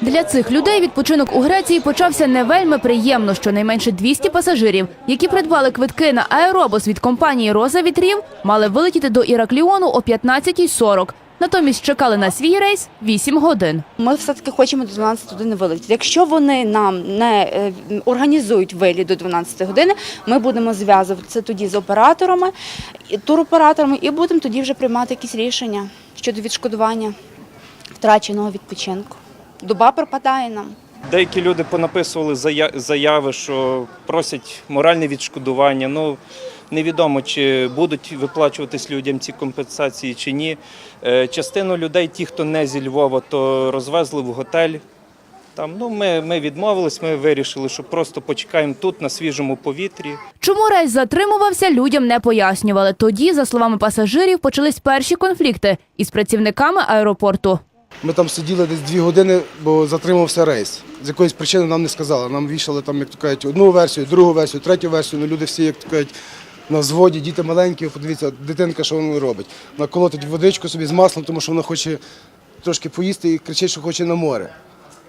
Для цих людей відпочинок у Греції почався не вельми приємно. Щонайменше 200 пасажирів, які придбали квитки на аеробус від компанії Роза вітрів, мали вилетіти до Іракліону о 15.40. Натомість чекали на свій рейс 8 годин. Ми все-таки хочемо до 12 години вилетіти. Якщо вони нам не е, організують виліт до 12 години, ми будемо зв'язуватися тоді з операторами, туроператорами, і будемо тоді вже приймати якісь рішення щодо відшкодування втраченого відпочинку. Доба пропадає нам. Деякі люди понаписували зая- заяви, що просять моральне відшкодування. Ну невідомо, чи будуть виплачуватись людям ці компенсації чи ні. Е, Частину людей, ті, хто не зі Львова, то розвезли в готель. Там ну ми, ми відмовились, ми вирішили, що просто почекаємо тут на свіжому повітрі. Чому рейс затримувався, людям не пояснювали. Тоді, за словами пасажирів, почались перші конфлікти із працівниками аеропорту. Ми там сиділи десь дві години, бо затримався рейс. З якоїсь причини нам не сказали. Нам вішали там, як то кажуть, одну версію, другу версію, третю версію. Ну люди всі, як то кажуть, на взводі, діти маленькі, подивіться, дитинка, що вона робить. Вона колотить водичку собі з маслом, тому що вона хоче трошки поїсти і кричить, що хоче на море.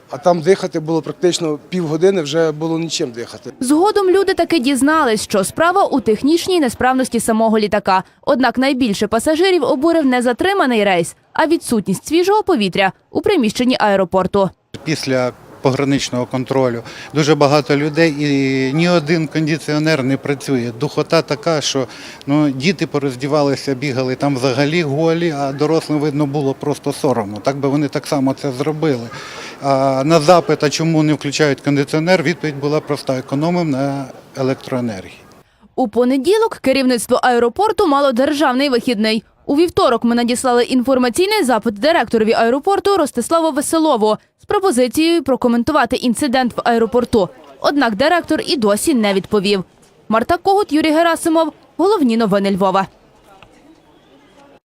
А там дихати було практично півгодини, вже було нічим дихати. Згодом люди таки дізнались, що справа у технічній несправності самого літака. Однак найбільше пасажирів обурив не затриманий рейс, а відсутність свіжого повітря у приміщенні аеропорту. після пограничного контролю дуже багато людей і ні один кондиціонер не працює. Духота така, що ну, діти пороздівалися, бігали там взагалі голі, а дорослим видно було просто соромно. Так би вони так само це зробили. А на запит, а чому не включають кондиціонер, відповідь була проста економим на електроенергії. У понеділок керівництво аеропорту мало державний вихідний. У вівторок ми надіслали інформаційний запит директорові аеропорту Ростиславу Веселову з пропозицією прокоментувати інцидент в аеропорту. Однак директор і досі не відповів. Марта Когут, Юрій Герасимов. Головні новини Львова.